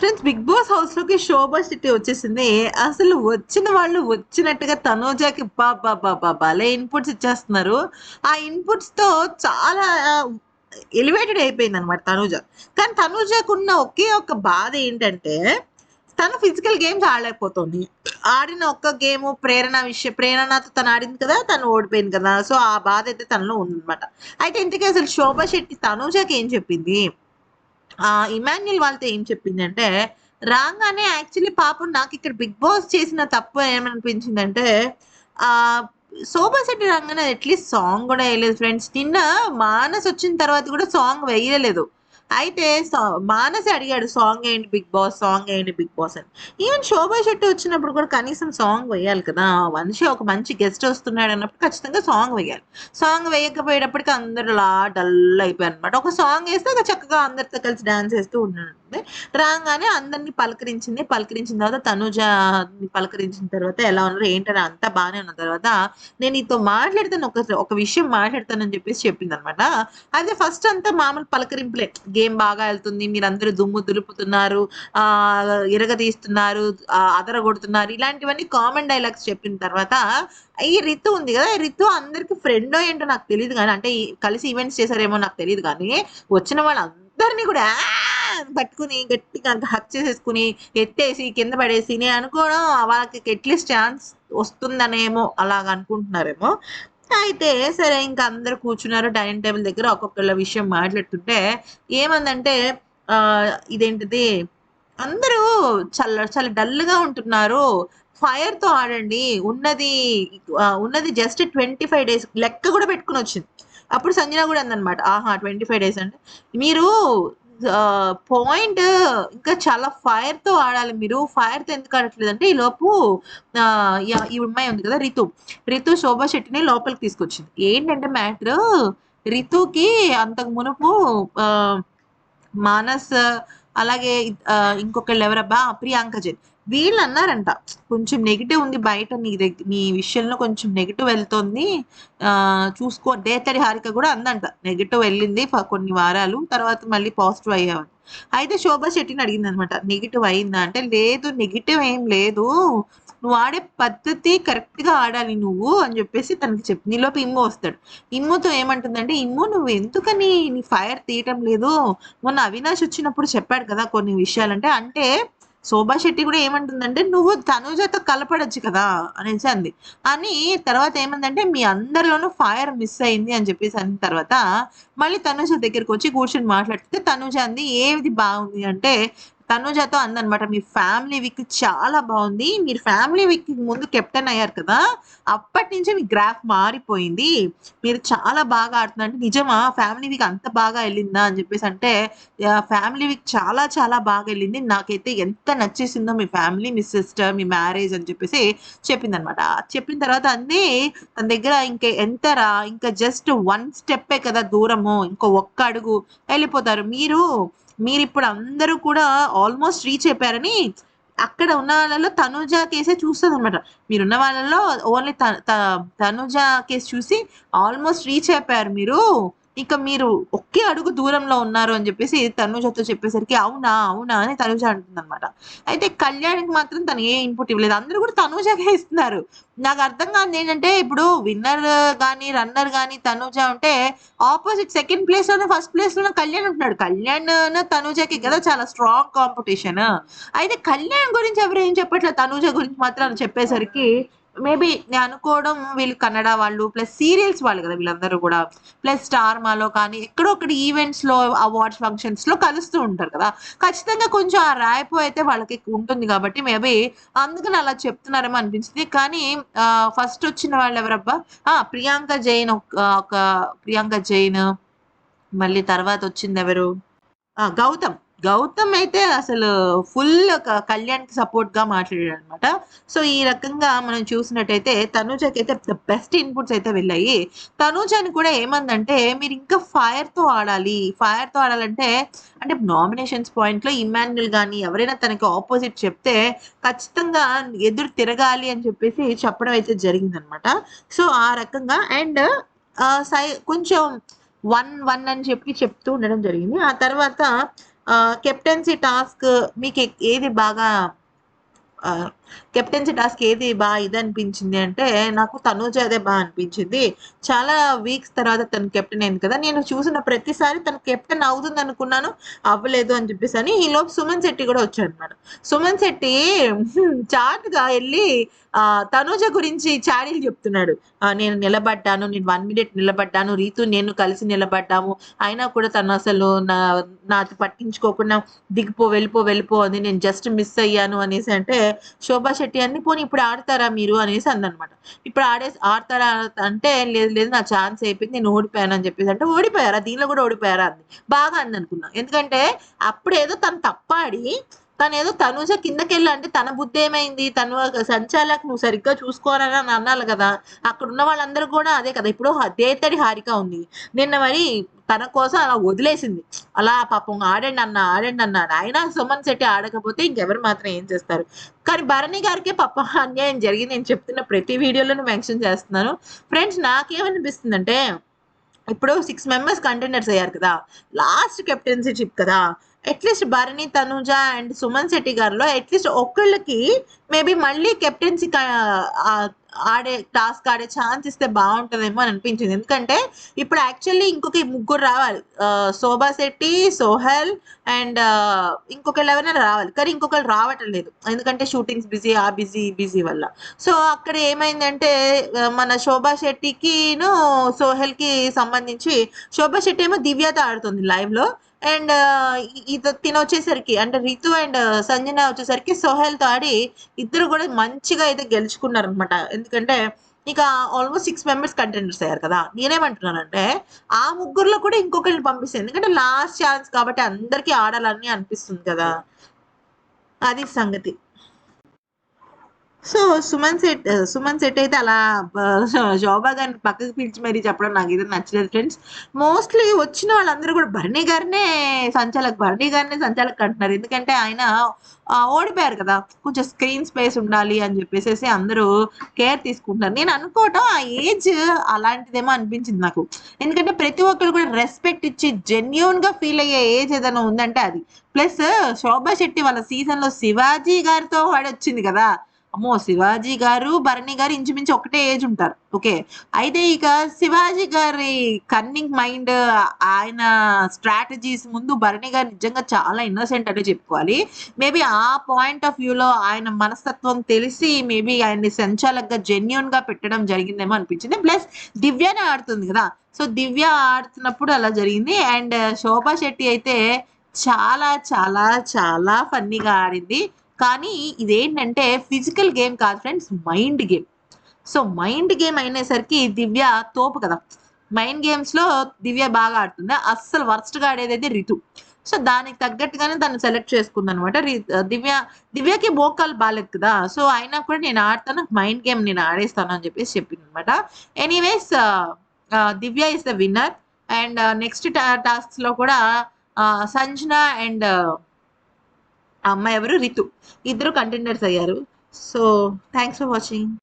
Friends big boss హౌస్లోకి శోభా శెట్టి వచ్చేసింది. అసలు వచ్చిన వాళ్ళు వచ్చినట్టుగా తనూజాకి బాబా బాబా భలే ఇన్పుట్స్ ఇచ్చేస్తున్నారు. ఆ ఇన్పుట్స్తో చాలా ఎలివేటెడ్ అయిపోయింది అనమాట తనూజ. కానీ తనూజకు ఉన్న ఒకే ఒక బాధ ఏంటంటే తను ఫిజికల్ గేమ్స్ ఆడలేకపోతుంది. ఆడిన ఒక్క గేమ్ ప్రేరణ విషయం ప్రేరణతో తను ఆడింది కదా తను ఓడిపోయింది కదా. సో ఆ బాధ అయితే తనలో ఉందన్నమాట. అయితే ఇంతకీ అసలు శోభా శెట్టి తనూజకి ఏం చెప్పింది? ఇమాన్యుల్ వాళ్ళతో ఏం చెప్పిందంటే రాగానే యాక్చువల్లీ పాపం నాకు ఇక్కడ బిగ్ బాస్ చేసిన తప్పు ఏమనిపించిందంటే ఆ శోభా శెట్టి రాగానే అట్లీస్ట్ సాంగ్ కూడా వేయలేదు ఫ్రెండ్స్. నిన్న మానస్ వచ్చిన తర్వాత కూడా సాంగ్ వేయలేదు. అయితే మానసి అడిగాడు సాంగ్ ఏంటి బిగ్ బాస్? సాంగ్ ఏంటి బిగ్ బాస్? అని. ఈవెన్ శోభా శెట్టి వచ్చినప్పుడు కూడా కనీసం సాంగ్ వేయాలి కదా. మనిషి ఒక మంచి గెస్ట్ వస్తున్నాడు అన్నప్పుడు ఖచ్చితంగా సాంగ్ వేయాలి. సాంగ్ వేయకపోయేటప్పటికి అందరూ అలా డల్ అయిపోయారు అనమాట ఒక సాంగ్ వేస్తే చక్కగా అందరితో కలిసి డాన్స్ వేస్తూ ఉంటుంది రాగానే అందరినీ పలకరించింది. పలకరించిన తర్వాత తనుజని పలకరించిన తర్వాత ఎలా ఉన్నారు? ఏంటని అంతా బాగానే ఉన్న తర్వాత నేను నీతో మాట్లాడతాను. ఒక ఒక విషయం మాట్లాడతానని చెప్పేసి చెప్పింది అనమాట అదే ఫస్ట్ అంతా మామూలు పలకరింపులే. గేమ్ బాగా వెళ్తుంది. మీరందరూ దుమ్ము దులుపుతున్నారు. ఆ ఇరగదీస్తున్నారు. ఆ, అదరగొడుతున్నారు. ఇలాంటివన్నీ కామన్ డైలాగ్స్ చెప్పిన తర్వాత ఈ రితు ఉంది కదా. రితు అందరికి ఫ్రెండ్ ఏంటో నాకు తెలియదు కానీ అంటే కలిసి ఈవెంట్స్ చేశారేమో నాకు తెలియదు కానీ వచ్చిన వాళ్ళందరినీ కూడా పట్టుకుని గట్టిగా హక్ చేసేసుకుని ఎత్తేసి కింద పడేసి నేను అనుకోవడం వాళ్ళకి ఎట్లీస్ట్ ఛాన్స్ వస్తుందనేమో అలాగ అనుకుంటున్నారేమో. అయితే సరే ఇంకా అందరు కూర్చున్నారు డైనింగ్ టేబుల్ దగ్గర ఒక్కొక్కళ్ళ విషయం మాట్లాడుతుంటే ఏమందంటే ఇదేంటిది? అందరూ చాలా చాలా డల్గా ఉంటున్నారు. ఫైర్తో ఆడండి. ఉన్నది ఉన్నది జస్ట్ ట్వంటీ ఫైవ్ డేస్ లెక్క కూడా పెట్టుకుని వచ్చింది. అప్పుడు సంజన కూడా అందనమాట ఆహా ట్వంటీ ఫైవ్ డేస్ అంటే మీరు పాయింట్ ఇంకా చాలా ఫైర్తో ఆడాలి మీరు. ఫైర్తో ఎందుకు ఆడట్లేదు అంటే ఈలోపు లోపు ఈ అమ్మాయి ఉంది కదా రితు. రితు శోభా శెట్టిని లోపలికి తీసుకొచ్చింది. ఏంటంటే మ్యాటర్ రితుకి అంతకు మునుపు మానస్ అలాగే ఇంకొకళ్ళు ఎవరబ్బా? ప్రియాంక జైన్. వీళ్ళు అన్నారంట కొంచెం నెగిటివ్ ఉంది బయట నీ దగ్గర నీ విషయంలో కొంచెం నెగిటివ్ వెళ్తుంది. చూసుకో డేతడి హారిక కూడా అందంట. నెగిటివ్ వెళ్ళింది కొన్ని వారాలు తర్వాత మళ్ళీ పాజిటివ్ అయ్యామని అయితే శోభా శెట్టిని అడిగింది అనమాట నెగిటివ్ అయిందా అంటే లేదు నెగిటివ్ ఏం లేదు. నువ్వు ఆడే పద్ధతి కరెక్ట్గా ఆడాలి నువ్వు అని చెప్పేసి తనకి చెప్పి నీలోపు ఇమ్ము వస్తాడు. ఇమ్ముతో ఏమంటుందంటే ఇమ్ము నువ్వు ఎందుకని నీ ఫైర్ తీయటం లేదు? మొన్న అవినాష్ వచ్చినప్పుడు చెప్పాడు కదా కొన్ని విషయాలంటే అంటే శోభా శెట్టి కూడా ఏమంటుందంటే నువ్వు తనుజతో కలపడొచ్చు కదా అనేసి అంది. అని తర్వాత ఏమందంటే మీ అందరిలోనూ ఫైర్ మిస్ అయింది అని చెప్పేసి అన్న తర్వాత మళ్ళీ తనుజ దగ్గరికి వచ్చి కూర్చొని మాట్లాడితే తనుజ అంది ఏది బాగుంది? అంటే తనుజతో అందనమాట మీ ఫ్యామిలీ వీక్ చాలా బాగుంది. మీరు ఫ్యామిలీ వీక్ ముందు కెప్టెన్ అయ్యారు కదా అప్పటి నుంచే మీ గ్రాఫ్ మారిపోయింది. మీరు చాలా బాగా ఆడుతున్నారు. అంటే నిజమా? ఫ్యామిలీ వీక్ అంత బాగా వెళ్ళిందా? అని చెప్పేసి అంటే ఫ్యామిలీ వీక్ చాలా చాలా బాగా వెళ్ళింది. నాకైతే ఎంత నచ్చేసిందో మీ ఫ్యామిలీ మీ సిస్టర్ మీ మ్యారేజ్ అని చెప్పేసి చెప్పింది అనమాట చెప్పిన తర్వాత అన్నీ తన దగ్గర ఇంకా ఎంతరా? ఇంకా జస్ట్ వన్ స్టెప్పే కదా దూరము. ఇంకో ఒక్క అడుగు వెళ్ళిపోతారు. మీరు మీరు ఇప్పుడు అందరూ కూడా ఆల్మోస్ట్ రీచ్ అయిపోయారని అక్కడ ఉన్న వాళ్ళలో తనుజ కేసే చూస్తుంది అనమాట మీరున్న వాళ్ళలో ఓన్లీ తనుజ కేసు చూసి ఆల్మోస్ట్ రీచ్ అయిపోయారు మీరు. ఇక మీరు ఒకే అడుగు దూరంలో ఉన్నారు అని చెప్పేసి తనుజతో చెప్పేసరికి అవునా అవునా అని తనుజ అంటుంది అనమాట అయితే కళ్యాణ్కి మాత్రం తను ఏ ఇన్పుట్ ఇవ్వలేదు. అందరూ కూడా తనుజగా ఇస్తున్నారు. నాకు అర్థం కాదు ఏంటంటే ఇప్పుడు విన్నర్ కానీ రన్నర్ కానీ తనుజ ఉంటే ఆపోజిట్ సెకండ్ ప్లేస్లోనే ఫస్ట్ ప్లేస్లోనే కళ్యాణ్ ఉంటున్నాడు. కళ్యాణ్ తనుజకి కదా చాలా స్ట్రాంగ్ కాంపిటీషన్ అయితే కళ్యాణ్ గురించి ఎవరు ఏం చెప్పట్లేదు? తనుజ గురించి మాత్రం చెప్పేసరికి మేబీ నేను అనుకోవడం వీళ్ళు కన్నడ వాళ్ళు ప్లస్ సీరియల్స్ వాళ్ళు కదా వీళ్ళందరూ కూడా. ప్లస్ స్టార్ మాలో కానీ ఎక్కడో ఒకటి ఈవెంట్స్లో అవార్డ్స్ ఫంక్షన్స్లో కలుస్తూ ఉంటారు కదా. ఖచ్చితంగా కొంచెం ఆ ర్యాప్ అయితే వాళ్ళకి ఉంటుంది కాబట్టి మేబీ అందుకని అలా చెప్తున్నారేమో అనిపించింది. కానీ ఫస్ట్ వచ్చిన వాళ్ళు ఎవరబ్బా? ఆ ప్రియాంక జైన్ ఒక ఒక ప్రియాంక జైన్ మళ్ళీ తర్వాత వచ్చింది ఎవరు? గౌతమ్. గౌతమ్ అయితే అసలు ఫుల్ కళ్యాణ్కి సపోర్ట్గా మాట్లాడాడు అనమాట సో ఈ రకంగా మనం చూసినట్టయితే తనూజకి అయితే ద బెస్ట్ ఇన్పుట్స్ అయితే వెళ్ళాయి. తనుజని కూడా ఏమందంటే మీరు ఇంకా ఫైర్తో ఆడాలి. ఫైర్తో ఆడాలంటే అంటే నామినేషన్స్ పాయింట్లో ఇమాన్యుల్ కానీ ఎవరైనా తనకి ఆపోజిట్ చెప్తే ఖచ్చితంగా ఎదురు తిరగాలి అని చెప్పేసి చెప్పడం అయితే జరిగిందనమాట సో ఆ రకంగా అండ్ సై కొంచెం వన్ వన్ అని చెప్పి చెప్తూ ఉండడం జరిగింది. ఆ తర్వాత కెప్టెన్సీ టాస్క్ మీకు ఏది బాగా కెప్టెన్సీ టాస్క్ ఏది బాగా ఇది అనిపించింది అంటే నాకు తనూజ అదే బాగా అనిపించింది. చాలా వీక్స్ తర్వాత తను కెప్టెన్ అయింది కదా నేను చూసిన ప్రతిసారి తను కెప్టెన్ అవుతుంది అనుకున్నాను అవ్వలేదు అని చెప్పేసి అని ఈ సుమన్ శెట్టి కూడా వచ్చాడు అనమాట సుమన్ శెట్టి చాట్గా వెళ్ళి తనూజ గురించి చాడీలు చెప్తున్నాడు. నేను నిలబడ్డాను నేను వన్ మినిట్ నిలబడ్డాను రీతు నేను కలిసి నిలబడ్డాము అయినా కూడా తను అసలు నా నాతో పట్టించుకోకుండా దిగిపో వెళ్ళిపో వెళ్ళిపో అని నేను జస్ట్ మిస్ అయ్యాను అనేసి అంటే శోభా శెట్టి అన్ని పోనీ ఇప్పుడు ఆడతారా మీరు అనేసి అందనమాట. ఇప్పుడు ఆడే ఆడతారా అంటే లేదు లేదు నా ఛాన్స్ అయిపోయింది నేను ఓడిపోయాను అని చెప్పేసి అంటే ఓడిపోయారా? దీనిలో కూడా ఓడిపోయారా అంది. బాగా అంది అనుకున్నా. ఎందుకంటే అప్పుడేదో తను తప్పాడి తను ఏదో తనుజ కిందకెళ్ళి అంటే తన బుద్ధి ఏమైంది? తను సంచాలకు నువ్వు సరిగ్గా చూసుకోవాలని అని కదా. అక్కడ ఉన్న వాళ్ళందరూ కూడా అదే కదా. ఇప్పుడు దేతడి హారిక ఉంది. నిన్న మరి తన కోసం అలా వదిలేసింది. అలా పాపం ఆడండి అన్న ఆడండి అన్నారు ఆయన సుమన్ శెట్టి ఆడకపోతే ఇంకెవరు మాత్రం ఏం చేస్తారు? కానీ భరణి గారికి పాప అన్యాయం జరిగింది. నేను చెప్తున్న ప్రతి వీడియోలోనూ మెన్షన్ చేస్తున్నాను. ఫ్రెండ్స్ నాకేమనిపిస్తుందంటే ఇప్పుడు సిక్స్ మెంబర్స్ కంటెండర్స్ అయ్యారు కదా. లాస్ట్ కెప్టెన్సీషిప్ కదా. At least Bharani Tanuja and Suman Shetty గారిలో అట్లీస్ట్ ఒక్కళ్ళకి మేబీ మళ్ళీ కెప్టెన్సీ ఆడే టాస్క్ ఆడే ఛాన్స్ ఇస్తే బాగుంటుందేమో అని అనిపించింది. ఎందుకంటే ఇప్పుడు యాక్చువల్లీ ఇంకొక ముగ్గురు రావాలి. శోభా శెట్టి సోహెల్ అండ్ ఇంకొకళ్ళు ఎవరైనా రావాలి. కానీ ఇంకొకరు రావటం లేదు. ఎందుకంటే షూటింగ్స్ బిజీ ఆ బిజీ బిజీ వల్ల. సో అక్కడ ఏమైందంటే మన శోభా శెట్టికిను సోహెల్కి సంబంధించి శోభా శెట్టి ఏమో దివ్యత ఆడుతుంది లైవ్లో అండ్ ఇది తిన వచ్చేసరికి అంటే రితు అండ్ సంజన వచ్చేసరికి సోహెల్తో ఆడి ఇద్దరు కూడా మంచిగా అయితే గెలుచుకున్నారు అనమాట ఎందుకంటే ఇక ఆల్మోస్ట్ సిక్స్ మెంబర్స్ కంటెండర్స్ అయ్యారు కదా. నేనేమంటున్నానంటే ఆ ముగ్గురులో కూడా ఇంకొకరిని పంపిస్తాను ఎందుకంటే లాస్ట్ ఛాన్స్ కాబట్టి అందరికీ ఆడాలని అనిపిస్తుంది కదా. అది సంగతి. So Suman set Suman set అయితే అలా శోభా గారిని పక్కకు పిలిచి మరీ చెప్పడం నాకు ఇది నచ్చలేదు ఫ్రెండ్స్ మోస్ట్లీ వచ్చిన వాళ్ళందరూ కూడా భరణి గారినే సంచాలక్ భరణి గారినే సంచాలక్ అంటున్నారు. ఎందుకంటే ఆయన ఓడిపోయారు కదా. కొంచెం స్క్రీన్ స్పేస్ ఉండాలి అని చెప్పేసి అందరూ కేర్ తీసుకుంటున్నారు. నేను అనుకోవటం ఆ ఏజ్ అలాంటిదేమో అనిపించింది నాకు. ఎందుకంటే ప్రతి ఒక్కరు కూడా రెస్పెక్ట్ ఇచ్చి జెన్యున్గా ఫీల్ అయ్యే ఏజ్ ఏదైనా ఉందంటే అది. ప్లస్ శోభా శెట్టి వాళ్ళ సీజన్లో శివాజీ గారితో వాడి వచ్చింది కదా. అమ్మో శివాజీ గారు భరణి గారు ఇంచుమించు ఒకటే ఏజ్ ఉంటారు. ఓకే. అయితే ఇక శివాజీ గారి కన్నింగ్ మైండ్ ఆయన స్ట్రాటజీస్ ముందు భరణి గారు నిజంగా చాలా ఇన్నోసెంట్ అనే చెప్పుకోవాలి. మేబీ ఆ పాయింట్ ఆఫ్ వ్యూలో ఆయన మనస్తత్వం తెలిసి మేబీ ఆయన్ని సంచాలక్గా జెన్యున్గా పెట్టడం జరిగిందేమో అనిపించింది. ప్లస్ దివ్యనే ఆడుతుంది కదా. సో దివ్య ఆడుతున్నప్పుడు అలా జరిగింది. అండ్ శోభా శెట్టి అయితే చాలా చాలా చాలా ఫన్నీగా ఆడింది. కానీ ఇదేంటంటే ఫిజికల్ గేమ్ కాదు friends mind game so mind game అయినేసరికి Divya తోపు కదా. మైండ్ గేమ్స్లో దివ్య బాగా ఆడుతుంది. అస్సలు వర్స్ట్గా ఆడేదైతే రితు. సో దానికి తగ్గట్టుగానే దాన్ని సెలెక్ట్ చేసుకుంది అనమాట దివ్య దివ్యకి మోకాలు బాగాలేదు కదా. సో అయినా కూడా నేను ఆడతాను మైండ్ గేమ్ నేను ఆడేస్తాను అని చెప్పేసి చెప్పింది అనమాట anyways Divya is the winner and next టాస్క్స్లో కూడా సంజన అండ్ అమ్మాయి ఎవరు? రితు. ఇద్దరు కంటెండర్స్ అయ్యారు. So thanks for watching